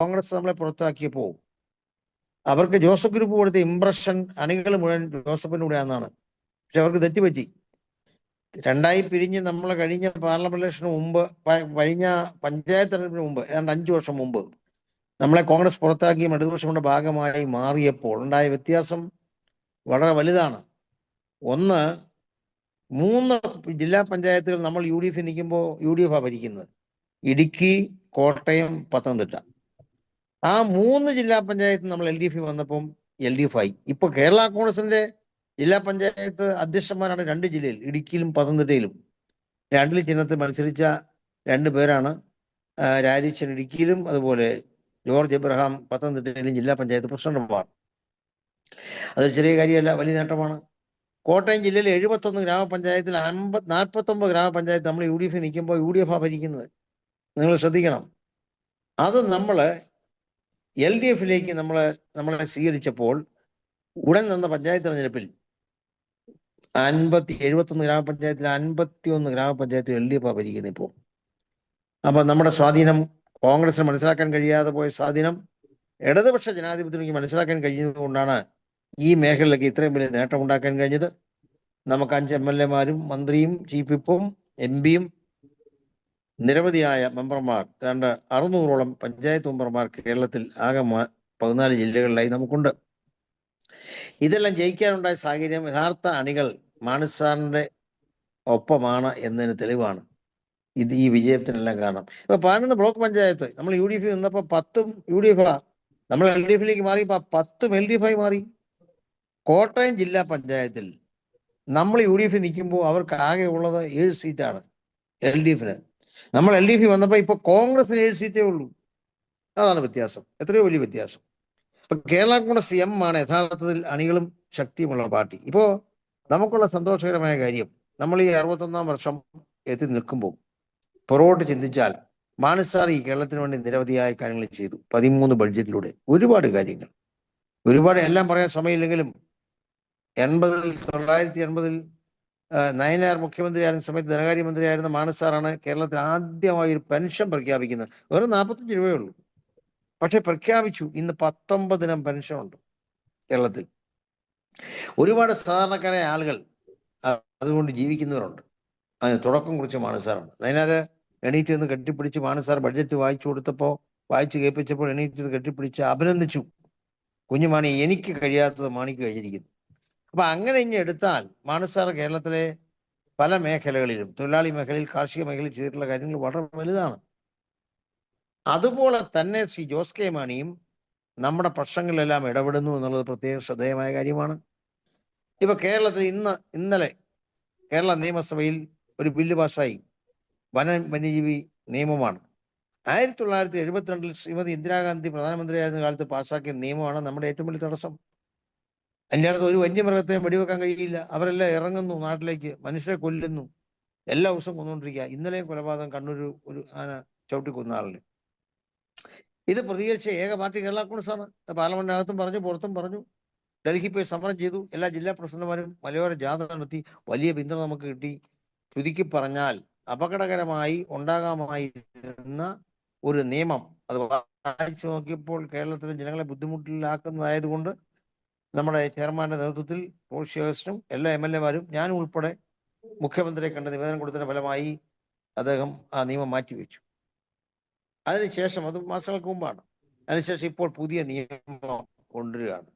കോൺഗ്രസ് നമ്മളെ പുറത്താക്കിയപ്പോൾ അവർക്ക് Joseph group കൊടുത്ത ഇംപ്രഷൻ അണികൾ മുഴുവൻ ജോസഫിന് കൂടെയാണെന്നാണ് പക്ഷെ അവർക്ക് തെറ്റുപറ്റി. രണ്ടായി പിരിഞ്ഞ് നമ്മൾ കഴിഞ്ഞ പാർലമെന്റ് ഇലക്ഷന് മുമ്പ് കഴിഞ്ഞ പഞ്ചായത്ത് തെരഞ്ഞെടുപ്പിന് മുമ്പ് ഏതാണ്ട് അഞ്ചു വർഷം മുമ്പ് നമ്മളെ കോൺഗ്രസ് പുറത്താക്കിയ ഇടതുപക്ഷങ്ങളുടെ ഭാഗമായി മാറിയപ്പോൾ ഉണ്ടായ വ്യത്യാസം വളരെ വലുതാണ്. ഒന്ന് മൂന്ന് ജില്ലാ പഞ്ചായത്തുകൾ നമ്മൾ യു ഡി എഫ് നിൽക്കുമ്പോൾ യു ഡി എഫ് ഭരിക്കുന്നത്. ഇടുക്കി കോട്ടയം പത്തനംതിട്ട. ആ മൂന്ന് ജില്ലാ പഞ്ചായത്ത് നമ്മൾ എൽ ഡി എഫിൽ വന്നപ്പം എൽ ഡി എഫ് ആയി. ഇപ്പൊ കേരള കോൺഗ്രസിന്റെ ജില്ലാ പഞ്ചായത്ത് അധ്യക്ഷന്മാരാണ് രണ്ട് ജില്ലയിൽ ഇടുക്കിയിലും പത്തനംതിട്ടയിലും. രണ്ടിൽ ചിഹ്നത്തിൽ മത്സരിച്ച രണ്ട് പേരാണ് രാജീച്ചൻ ഇടുക്കിയിലും അതുപോലെ ജോർജ് എബ്രഹാം പത്തനംതിട്ടയിലും ജില്ലാ പഞ്ചായത്ത് പ്രസിഡന്റുമാർ അതൊരു ചെറിയ കാര്യമല്ല വലിയ നേട്ടമാണ്. കോട്ടയം ജില്ലയിലെ എഴുപത്തൊന്ന് ഗ്രാമപഞ്ചായത്തിൽ അമ്പത് നാൽപ്പത്തൊമ്പത് ഗ്രാമപഞ്ചായത്ത് നമ്മൾ യു ഡി എഫ് നിൽക്കുമ്പോൾ യു ഡി എഫ് ആ ഭരിക്കുന്നത്. നിങ്ങൾ ശ്രദ്ധിക്കണം. അത് നമ്മൾ എൽ ഡി എഫിലേക്ക് നമ്മൾ നമ്മളെ സ്വീകരിച്ചപ്പോൾ ഉടൻ നിന്ന പഞ്ചായത്ത് തെരഞ്ഞെടുപ്പിൽ അൻപത്തി എഴുപത്തൊന്ന് ഗ്രാമപഞ്ചായത്തിൽ അൻപത്തി ഒന്ന് ഗ്രാമപഞ്ചായത്തിൽ എൽ ഡി എഫ് ഭരിക്കുന്നത് ഇപ്പോൾ. അപ്പൊ നമ്മുടെ സ്വാധീനം കോൺഗ്രസിന് മനസ്സിലാക്കാൻ കഴിയാതെ പോയ സ്വാധീനം ഇടതുപക്ഷ ജനാധിപത്യത്തിലേക്ക് മനസ്സിലാക്കാൻ കഴിയുന്നതുകൊണ്ടാണ് ഈ മേഖലയിലേക്ക് ഇത്രയും വലിയ നേട്ടം ഉണ്ടാക്കാൻ കഴിഞ്ഞത്. നമുക്ക് അഞ്ച് എം എൽ എമാരും മന്ത്രിയും ചീഫ് വിപ്പും എം പിയും നിരവധിയായ മെമ്പർമാർ ഏതാണ്ട് അറുന്നൂറോളം പഞ്ചായത്ത് മെമ്പർമാർ കേരളത്തിൽ ആകെ പതിനാല് ജില്ലകളിലായി നമുക്കുണ്ട്. ഇതെല്ലാം ജയിക്കാനുണ്ടായ സാഹചര്യം യഥാർത്ഥ അണികൾ മാണിസാറിന്റെ ഒപ്പമാണ് എന്നതിന് തെളിവാണ്. ഇത് ഈ വിജയത്തിനെല്ലാം കാരണം. ഇപ്പൊ പതിനൊന്ന് ബ്ലോക്ക് പഞ്ചായത്ത് നമ്മൾ യു ഡി എഫ് നിന്നപ്പോ പത്തും യു ഡി എഫ് നമ്മൾ എൽ ഡി എഫിലേക്ക് മാറിയപ്പോ പത്തും എൽ ഡി എഫ് ആയി മാറി. കോട്ടയം ജില്ലാ പഞ്ചായത്തിൽ നമ്മൾ യു ഡി എഫ് നിൽക്കുമ്പോൾ അവർക്ക് ആകെ ഉള്ളത് ഏഴ് സീറ്റാണ് എൽ ഡി എഫിന് നമ്മൾ എൽ ഡി എഫ് വന്നപ്പോൾ ഇപ്പൊ കോൺഗ്രസിന് ഏഴ് സീറ്റേ ഉള്ളൂ. അതാണ് വ്യത്യാസം. എത്രയോ വലിയ വ്യത്യാസം. ഇപ്പൊ കേരള കോൺഗ്രസ് എം ആണ് യഥാർത്ഥത്തിൽ അണികളും ശക്തിയുമുള്ള പാർട്ടി. ഇപ്പോ നമുക്കുള്ള സന്തോഷകരമായ കാര്യം നമ്മൾ ഈ അറുപത്തൊന്നാം വർഷം എത്തി നിൽക്കുമ്പോൾ പുറകോട്ട് ചിന്തിച്ചാൽ മാനസാർ ഈ കേരളത്തിന് വേണ്ടി നിരവധിയായ കാര്യങ്ങൾ ചെയ്തു. പതിമൂന്ന് ബഡ്ജറ്റിലൂടെ ഒരുപാട് കാര്യങ്ങൾ. ഒരുപാട് എല്ലാം പറയാൻ സമയമില്ലെങ്കിലും എൺപതിൽ തൊള്ളായിരത്തി എൺപതിൽ നയനാർ മുഖ്യമന്ത്രിയായിരുന്ന സമയത്ത് ധനകാര്യമന്ത്രിയായിരുന്ന മാനസാറാണ് കേരളത്തിൽ ആദ്യമായി ഒരു പെൻഷൻ പ്രഖ്യാപിക്കുന്നത്. വെറും നാൽപ്പത്തഞ്ച് രൂപയേ ഉള്ളൂ പക്ഷെ പ്രഖ്യാപിച്ചു. ഇന്ന് പത്തൊമ്പതിനം പെൻഷൻ ഉണ്ട് കേരളത്തിൽ. ഒരുപാട് സാധാരണക്കാരായ ആളുകൾ അതുകൊണ്ട് ജീവിക്കുന്നവരുണ്ട്. അതിന് തുടക്കം കുറിച്ച് മാനസാറാണ്. നയനാര് എണീറ്റ് നിന്ന് കെട്ടിപ്പിടിച്ച് മാനസാർ ബഡ്ജറ്റ് വായിച്ചു കൊടുത്തപ്പോൾ വായിച്ചു കേൾപ്പിച്ചപ്പോൾ എണീറ്റ് നിന്ന് കെട്ടിപ്പിടിച്ച് അഭിനന്ദിച്ചു. കുഞ്ഞുമാണി എനിക്ക് കഴിയാത്തത് മാണിക്ക് കഴിഞ്ഞിരിക്കുന്നു അപ്പൊ അങ്ങനെ ഇനി എടുത്താൽ മാണസാർ കേരളത്തിലെ പല മേഖലകളിലും തൊഴിലാളി മേഖലയിൽ കാർഷിക മേഖലയിൽ ചെയ്തിട്ടുള്ള കാര്യങ്ങൾ വളരെ വലുതാണ്. അതുപോലെ തന്നെ ശ്രീ ജോസ് കെ മാണിയും നമ്മുടെ പ്രശ്നങ്ങളിലെല്ലാം ഇടപെടുന്നു എന്നുള്ളത് പ്രത്യേക ശ്രദ്ധേയമായ കാര്യമാണ്. ഇപ്പൊ കേരളത്തിൽ ഇന്ന് ഇന്നലെ കേരള നിയമസഭയിൽ ഒരു ബില്ല് പാസ്സായി. വന വന്യജീവി നിയമമാണ്. ആയിരത്തി തൊള്ളായിരത്തി എഴുപത്തിരണ്ടിൽ ശ്രീമതി ഇന്ദിരാഗാന്ധി പ്രധാനമന്ത്രിയായിരുന്ന കാലത്ത് പാസ്സാക്കിയ നിയമമാണ് നമ്മുടെ ഏറ്റവും വലിയ തടസ്സം. അകത്ത് ഒരു വന്യമൃഗത്തെ വെടിവെക്കാൻ കഴിയില്ല. അവരെല്ലാം ഇറങ്ങുന്നു നാട്ടിലേക്ക്. മനുഷ്യരെ കൊല്ലുന്നു. എല്ലാ ദിവസവും കൊന്നുകൊണ്ടിരിക്കുക. ഇന്നലെയും കൊലപാതകം കണ്ണൂർ ഒരു ആന ചവിട്ടി കൊന്ന ആളിന് ഇത് പ്രതികരിച്ച ഏക പാർട്ടി കേരള കോൺഗ്രസ് ആണ് പാർലമെന്റിനകത്തും പറഞ്ഞു പുറത്തും പറഞ്ഞു. ഡൽഹി പോയി സമരം ചെയ്തു. എല്ലാ ജില്ലാ പ്രസിഡന്റുമാരും മലയോര ജാഥ നടത്തി. വലിയ പിന്തുണ നമുക്ക് കിട്ടി. ചുരുക്കി പറഞ്ഞാൽ അപകടകരമായി ഉണ്ടാകാമായിരുന്ന ഒരു നിയമം അത് വായിച്ചു നോക്കിയപ്പോൾ കേരളത്തിലെ ജനങ്ങളെ ബുദ്ധിമുട്ടിലാക്കുന്നതായതുകൊണ്ട് നമ്മുടെ ചെയർമാന്റെ നേതൃത്വത്തിൽ റോഷിയേഴ്സിനും എല്ലാ എം എൽ എമാരും ഞാനും ഉൾപ്പെടെ മുഖ്യമന്ത്രിയെ കണ്ട് നിവേദനം കൊടുത്തതിന്റെ ഫലമായി അദ്ദേഹം ആ നിയമം മാറ്റിവെച്ചു. അതിനുശേഷം അത് മാസങ്ങൾക്ക് മുമ്പാണ്. അതിനുശേഷം ഇപ്പോൾ പുതിയ നിയമം കൊണ്ടുവരികയാണ്.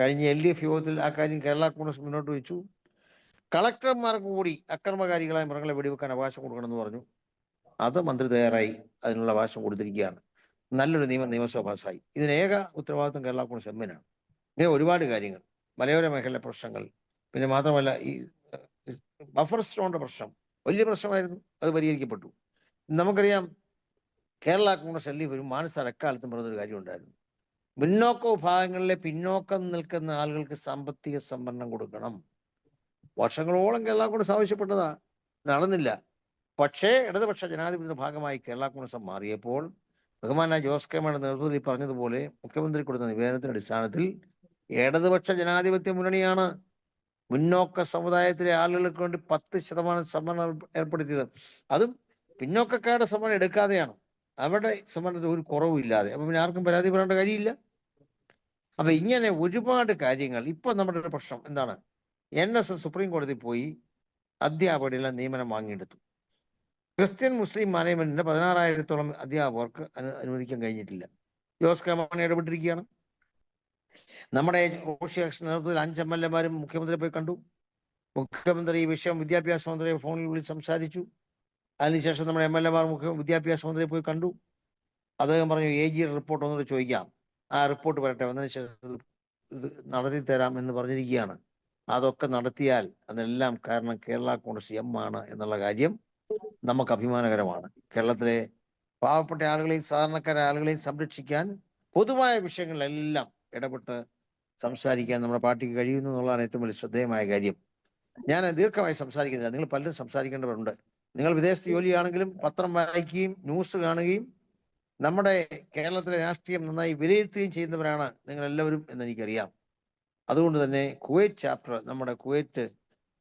കഴിഞ്ഞ എൽ ഡി എഫ് യോഗത്തിൽ ആ കാര്യം കേരള കോൺഗ്രസ് മുന്നോട്ട് വെച്ചു. കളക്ടർമാർക്ക് കൂടി അക്രമകാരികളായ മൃഗങ്ങളെ വെടിവെക്കാൻ അവകാശം കൊടുക്കണമെന്ന് പറഞ്ഞു. അത് മന്ത്രി തയ്യാറായി. അതിനുള്ള അവകാശം കൊടുത്തിരിക്കുകയാണ്. നല്ലൊരു നിയമം നിയമസഭ പാസ്സായി ഇതിന് ഏക ഉത്തരവാദിത്വം കേരള കോൺഗ്രസ് എമ്മിനാണ് ഇങ്ങനെ ഒരുപാട് കാര്യങ്ങൾ. മലയോര മേഖല പ്രശ്നങ്ങൾ. പിന്നെ മാത്രമല്ല ഈ ബഫർ സ്റ്റോണിന്റെ പ്രശ്നം. വലിയ പ്രശ്നമായിരുന്നു. അത് പരിഹരിക്കപ്പെട്ടു. നമുക്കറിയാം Kerala congress L D F മാനസാർ എക്കാലത്തും പറഞ്ഞൊരു കാര്യം ഉണ്ടായിരുന്നു മുന്നോക്ക വിഭാഗങ്ങളിലെ പിന്നോക്കം നിൽക്കുന്ന ആളുകൾക്ക് സാമ്പത്തിക സംവരണം കൊടുക്കണം. വർഷങ്ങളോളം കേരള കോൺഗ്രസ് ആവശ്യപ്പെട്ടതാ. നടന്നില്ല. പക്ഷേ ഇടതുപക്ഷ ജനാധിപത്യത്തിന്റെ ഭാഗമായി കേരള കോൺഗ്രസ് മാറിയപ്പോൾ ബഹുമാന ജോസ് കെ മാണിയുടെ നേതൃത്വത്തിൽ പറഞ്ഞതുപോലെ മുഖ്യമന്ത്രി കൊടുത്ത നിവേദനത്തിന്റെ അടിസ്ഥാനത്തിൽ ഇടതുപക്ഷ ജനാധിപത്യ മുന്നണിയാണ് മുന്നോക്ക സമുദായത്തിലെ ആളുകൾക്ക് വേണ്ടി പത്ത് ശതമാനം സംവരണം ഏർപ്പെടുത്തിയത്. അതും പിന്നോക്കക്കാരുടെ സംവരണം എടുക്കാതെയാണ്. അവരുടെ സംവരണത്തിൽ ഒരു കുറവില്ലാതെ അപ്പൊ പിന്നെ ആർക്കും പരാതി പറയേണ്ട കാര്യമില്ല. അപ്പൊ ഇങ്ങനെ ഒരുപാട് കാര്യങ്ങൾ. ഇപ്പൊ നമ്മുടെ പ്രശ്നം എന്താണ്? എൻ എസ് എസ് സുപ്രീം കോടതി പോയി അധ്യാപകരെല്ലാം നിയമനം വാങ്ങിയെടുത്തു. ക്രിസ്ത്യൻ മുസ്ലിം മാനേജ്മെന്റിന്റെ പതിനാറായിരത്തോളം അധ്യാപകർക്ക് അനു- അനുവദിക്കാൻ കഴിഞ്ഞിട്ടില്ല. ജോസ് കെ മാണി ഇടപെട്ടിരിക്കുകയാണ്. നമ്മുടെ റോഷി ആക്ഷൻ നേതൃത്വത്തിൽ അഞ്ച് എം എൽ എമാരും മുഖ്യമന്ത്രിയെ പോയി കണ്ടു. മുഖ്യമന്ത്രി ഈ വിഷയം വിദ്യാഭ്യാസ മന്ത്രിയെ ഫോണിൽ വിളിച്ച് സംസാരിച്ചു. അതിനുശേഷം നമ്മുടെ എം എൽ എമാർ മുഖ്യ വിദ്യാഭ്യാസ മന്ത്രിയെ പോയി കണ്ടു. അദ്ദേഹം പറഞ്ഞു എ ജി റിപ്പോർട്ട് ഒന്നുകൂടെ ചോദിക്കാം. ആ റിപ്പോർട്ട് വരട്ടെ. വന്നതിന് ശേഷം ഇത് നടത്തി തരാം എന്ന് പറഞ്ഞിരിക്കുകയാണ്. അതൊക്കെ നടത്തിയാൽ അതെല്ലാം കാരണം കേരള കോൺഗ്രസ് എം ആണ് എന്നുള്ള കാര്യം നമുക്ക് അഭിമാനകരമാണ്. കേരളത്തിലെ പാവപ്പെട്ട ആളുകളെയും സാധാരണക്കാരായ ആളുകളെയും സംരക്ഷിക്കാൻ പൊതുവായ വിഷയങ്ങളിലെല്ലാം ഇടപെട്ട് സംസാരിക്കാൻ നമ്മുടെ പാർട്ടിക്ക് കഴിയുന്നു എന്നുള്ളതാണ് ഏറ്റവും വലിയ ശ്രദ്ധേയമായ കാര്യം. ഞാൻ ദീർഘമായി സംസാരിക്കുന്നില്ല. നിങ്ങൾ പലരും സംസാരിക്കേണ്ടവരുണ്ട്. നിങ്ങൾ വിദേശത്ത് ജോലിയാണെങ്കിലും പത്രം വായിക്കുകയും ന്യൂസ് കാണുകയും നമ്മുടെ കേരളത്തിലെ രാഷ്ട്രീയം നന്നായി വിലയിരുത്തുകയും ചെയ്യുന്നവരാണ് നിങ്ങൾ എല്ലാവരും എന്ന് എനിക്കറിയാം അതുകൊണ്ട് തന്നെ കുവൈറ്റ് ചാപ്റ്റർ നമ്മുടെ കുവൈറ്റ്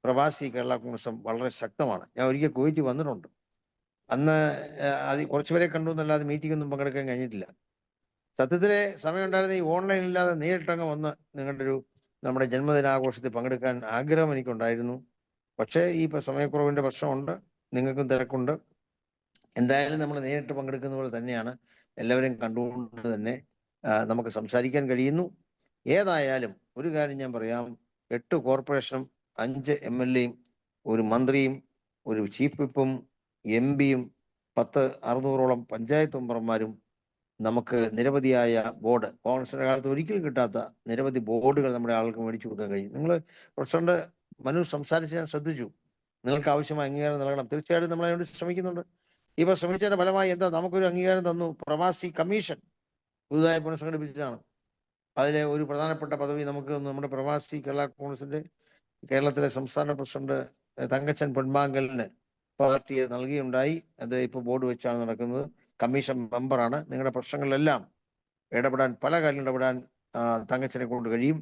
പ്രവാസി കേരള കോൺഗ്രസും വളരെ ശക്തമാണ്. ഞാൻ ഒരിക്കൽ കുവൈറ്റ് വന്നിട്ടുണ്ട്. അന്ന് അത് കുറച്ചുപേരെ കണ്ടു എന്നല്ലാതെ മീറ്റിംഗ് ഒന്നും പങ്കെടുക്കാൻ കഴിഞ്ഞിട്ടില്ല. സത്യത്തിലെ സമയം ഉണ്ടായിരുന്ന ഈ ഓൺലൈൻ ഇല്ലാതെ നേരിട്ടങ്ങ് വന്ന് നിങ്ങളുടെ ഒരു നമ്മുടെ ജന്മദിനാഘോഷത്തിൽ പങ്കെടുക്കാൻ ആഗ്രഹം എനിക്കുണ്ടായിരുന്നു. പക്ഷേ ഈ സമയക്കുറവിന്റെ പ്രശ്നമുണ്ട് നിങ്ങൾക്കും തിരക്കുണ്ട്. എന്തായാലും നമ്മൾ നേരിട്ട് പങ്കെടുക്കുന്ന പോലെ തന്നെയാണ് എല്ലാവരും കണ്ടുകൊണ്ട് തന്നെ നമുക്ക് സംസാരിക്കാൻ കഴിയുന്നു. ഏതായാലും ഒരു കാര്യം ഞാൻ പറയാം. എട്ട് കോർപ്പറേഷനും അഞ്ച് എം എൽ എയും ഒരു മന്ത്രിയും ഒരു ചീഫ് വിപ്പും എം പിയും പത്ത് അറുന്നൂറോളം പഞ്ചായത്ത് മെമ്പർമാരും നമുക്ക് നിരവധിയായ ബോർഡ് കോൺഗ്രസിന്റെ കാലത്ത് ഒരിക്കലും കിട്ടാത്ത നിരവധി ബോർഡുകൾ നമ്മുടെ ആൾക്ക് മേടിച്ചു കൊടുക്കാൻ കഴിയും. നിങ്ങൾ പ്രസിഡന്റ് മനു സംസാരിച്ച് ഞാൻ ശ്രദ്ധിച്ചു. നിങ്ങൾക്ക് ആവശ്യമായ അംഗീകാരം നൽകണം. തീർച്ചയായിട്ടും നമ്മൾ അതിനോട് ശ്രമിക്കുന്നുണ്ട്. ഇപ്പൊ ശ്രമിച്ചതിന്റെ ഫലമായി എന്താ? നമുക്കൊരു അംഗീകാരം തന്നു. പ്രവാസി കമ്മീഷൻ പുതുതായി പുനഃസംഘടിപ്പിച്ചതാണ്. അതിലെ ഒരു പ്രധാനപ്പെട്ട പദവി നമുക്ക് നമ്മുടെ പ്രവാസി കേരള കോൺഗ്രസിന്റെ കേരളത്തിലെ സംസ്ഥാന പ്രസിഡന്റ് തങ്കച്ചൻ പൊന്മാങ്കലിന് പാർട്ടി നൽകിയുണ്ടായി. അത് ഇപ്പൊ ബോർഡ് വെച്ചാണ് നടക്കുന്നത്. കമ്മീഷൻ മെമ്പറാണ്. നിങ്ങളുടെ പ്രശ്നങ്ങളിലെല്ലാം ഇടപെടാൻ പല കാര്യം ഇടപെടാൻ തങ്ങച്ചനെ കൊണ്ട് കഴിയും.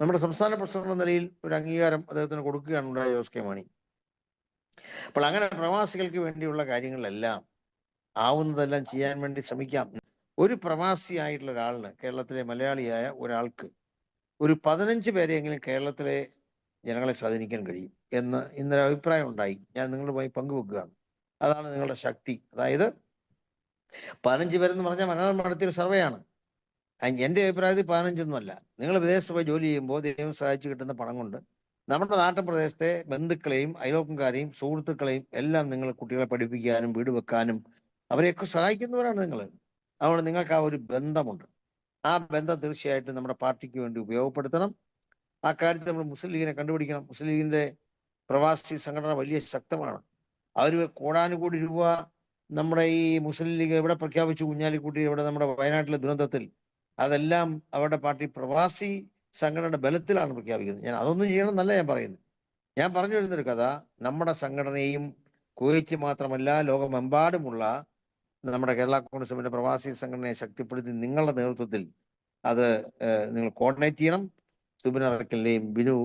നമ്മുടെ സംസ്ഥാന എന്ന നിലയിൽ ഒരു അംഗീകാരം അദ്ദേഹത്തിന് കൊടുക്കുകയാണ് ഉണ്ടായ ജോസ് കെ മാണി. അപ്പോൾ അങ്ങനെ പ്രവാസികൾക്ക് വേണ്ടിയുള്ള കാര്യങ്ങളെല്ലാം ആവുന്നതെല്ലാം ചെയ്യാൻ വേണ്ടി ശ്രമിക്കാം. ഒരു പ്രവാസി ആയിട്ടുള്ള ഒരാളിന് കേരളത്തിലെ മലയാളിയായ ഒരാൾക്ക് ഒരു പതിനഞ്ച് പേരെയെങ്കിലും കേരളത്തിലെ ജനങ്ങളെ സ്വാധീനിക്കാൻ കഴിയും എന്ന് ഇന്നൊരു അഭിപ്രായം ഉണ്ടായി. ഞാൻ നിങ്ങളുമായി പങ്കുവെക്കുകയാണ്. അതാണ് നിങ്ങളുടെ ശക്തി. അതായത് പതിനഞ്ച് പേരെന്ന് പറഞ്ഞാൽ മലയാളം നടത്തിയൊരു സർവേയാണ്. എന്റെ അഭിപ്രായത്തിൽ പതിനഞ്ചൊന്നുമല്ല നിങ്ങൾ പോയി ജോലി ചെയ്യുമ്പോൾ ദൈവം സഹായിച്ചു കിട്ടുന്ന പണം കൊണ്ട് നമ്മുടെ നാട്ടിൻ പ്രദേശത്തെ ബന്ധുക്കളെയും അയൽവക്കംകാരെയും സുഹൃത്തുക്കളെയും എല്ലാം നിങ്ങൾ കുട്ടികളെ പഠിപ്പിക്കാനും വീട് വെക്കാനും അവരെയൊക്കെ സഹായിക്കുന്നവരാണ് നിങ്ങൾ. അതുകൊണ്ട് നിങ്ങൾക്ക് ആ ഒരു ബന്ധമുണ്ട്. ആ ബന്ധം തീർച്ചയായിട്ടും നമ്മുടെ പാർട്ടിക്ക് വേണ്ടി ഉപയോഗപ്പെടുത്തണം. ആ കാര്യത്തിൽ നമ്മൾ മുസ്ലിം ലീഗിനെ കണ്ടുപിടിക്കണം. മുസ്ലിം ലീഗിന്റെ പ്രവാസി സംഘടന വലിയ ശക്തമാണ്. അവർ കോടാനുകൂടി രൂപ നമ്മുടെ ഈ മുസ്ലിം ലീഗ് എവിടെ പ്രഖ്യാപിച്ചു? കുഞ്ഞാലിക്കുട്ടി ഇവിടെ നമ്മുടെ വയനാട്ടിലെ ദുരന്തത്തിൽ. അതെല്ലാം അവരുടെ പാർട്ടി പ്രവാസി സംഘടനയുടെ ബലത്തിലാണ് പ്രഖ്യാപിക്കുന്നത്. ഞാൻ അതൊന്നും ചെയ്യണം എന്നല്ല ഞാൻ പറയുന്നത്. ഞാൻ പറഞ്ഞു വരുന്നൊരു കഥ. നമ്മുടെ സംഘടനയും കുവൈറ്റ് മാത്രമല്ല ലോകമെമ്പാടുമുള്ള നമ്മുടെ കേരള കോൺഗ്രസിന്റെ പ്രവാസി സംഘടനയെ ശക്തിപ്പെടുത്തി നിങ്ങളുടെ നേതൃത്വത്തിൽ അത് നിങ്ങൾ കോർഡിനേറ്റ് ചെയ്യണം. സുബിൻ അറക്കലിന്റെയും ബിനു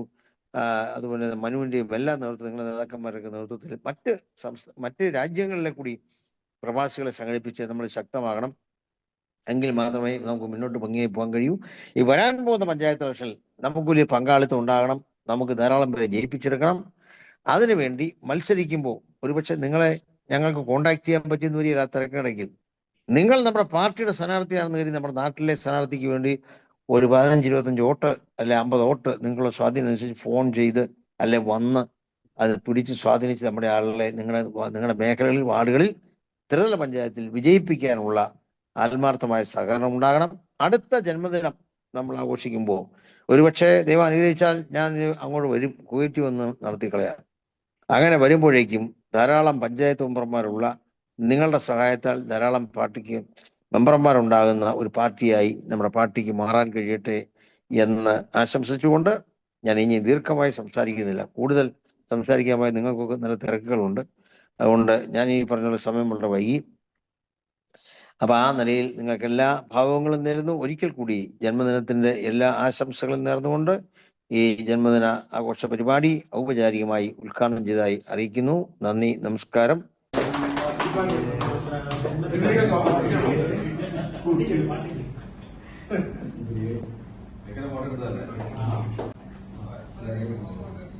അതുപോലെ മനുവിന്റെയും എല്ലാ നേതൃത്വം നിങ്ങളുടെ നേതാക്കന്മാരുടെ നേതൃത്വത്തിൽ മറ്റ് സംസ്ഥ മറ്റ് രാജ്യങ്ങളിലെ കൂടി പ്രവാസികളെ സംഘടിപ്പിച്ച് നമ്മൾ ശക്തമാകണം. എങ്കിൽ മാത്രമേ നമുക്ക് മുന്നോട്ട് ഭംഗിയായി പോകാൻ കഴിയൂ. ഈ വരാൻ പോകുന്ന പഞ്ചായത്ത് ഇലക്ഷനിൽ നമുക്ക് വലിയ പങ്കാളിത്തം ഉണ്ടാകണം. നമുക്ക് ധാരാളം പേരെ ജയിപ്പിച്ചെടുക്കണം. അതിനുവേണ്ടി മത്സരിക്കുമ്പോൾ ഒരുപക്ഷെ നിങ്ങളെ ഞങ്ങൾക്ക് കോണ്ടാക്ട് ചെയ്യാൻ പറ്റുന്ന ഒരു തിരക്കിടയ്ക്ക് നിങ്ങൾ നമ്മുടെ പാർട്ടിയുടെ സ്ഥാനാർത്ഥിയാണെന്ന് കരുതി നമ്മുടെ നാട്ടിലെ സ്ഥാനാർത്ഥിക്ക് വേണ്ടി ഒരു പതിനഞ്ച് ഇരുപത്തഞ്ച് വോട്ട് അല്ലെ അമ്പത് വോട്ട് നിങ്ങളുടെ സ്വാധീനം അനുസരിച്ച് ഫോൺ ചെയ്ത് അല്ലെ വന്ന് അത് പിടിച്ച് സ്വാധീനിച്ച് നമ്മുടെ ആളുകളെ നിങ്ങളുടെ നിങ്ങളുടെ മേഖലകളിൽ വാർഡുകളിൽ ത്രിതല പഞ്ചായത്തിൽ വിജയിപ്പിക്കാനുള്ള ആത്മാർത്ഥമായ സഹകരണം ഉണ്ടാകണം. അടുത്ത ജന്മദിനം നമ്മൾ ആഘോഷിക്കുമ്പോൾ ഒരുപക്ഷെ ദൈവം അനുഗ്രഹിച്ചാൽ ഞാൻ അങ്ങോട്ട് വരും കുവൈറ്റ് വന്ന് നടത്തി കളയാം അങ്ങനെ വരുമ്പോഴേക്കും ധാരാളം പഞ്ചായത്ത് മെമ്പർമാരുള്ള നിങ്ങളുടെ സഹായത്താൽ ധാരാളം പാർട്ടിക്ക് മെമ്പർമാരുണ്ടാകുന്ന ഒരു പാർട്ടിയായി നമ്മുടെ പാർട്ടിക്ക് മാറാൻ കഴിയട്ടെ എന്ന് ആശംസിച്ചുകൊണ്ട് ഞാൻ ഇനി ദീർഘമായി സംസാരിക്കുന്നില്ല. കൂടുതൽ സംസാരിക്കാമായി നിങ്ങൾക്കൊക്കെ നല്ല തിരക്കുകളുണ്ട്. അതുകൊണ്ട് ഞാൻ ഈ പറഞ്ഞ സമയം വളരെ വൈകി അപ്പൊ ആ നിലയിൽ നിങ്ങൾക്ക് എല്ലാ ഭാവങ്ങളും നേരുന്നു ഒരിക്കൽ കൂടി ജന്മദിനത്തിന്റെ എല്ലാ ആശംസകളും നേർന്നുകൊണ്ട് ഈ ജന്മദിന ആഘോഷ പരിപാടി ഔപചാരികമായി ഉദ്ഘാടനം ചെയ്തതായി അറിയിക്കുന്നു നന്ദി നമസ്കാരം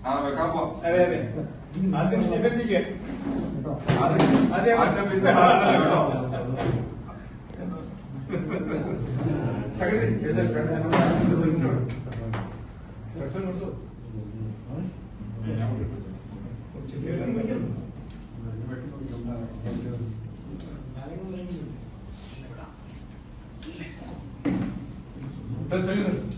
ആ വെക്കാം പോ അതെ അതെ ആദ്യം ഇവർക്ക് ആദ്യം അതെ. ആദ്യം പൈസ സാധനം കേട്ടോ സെക്രട്ടറി ഏതാ പ്രസിഡന്റിനോട് പ്രസിഡന്റ്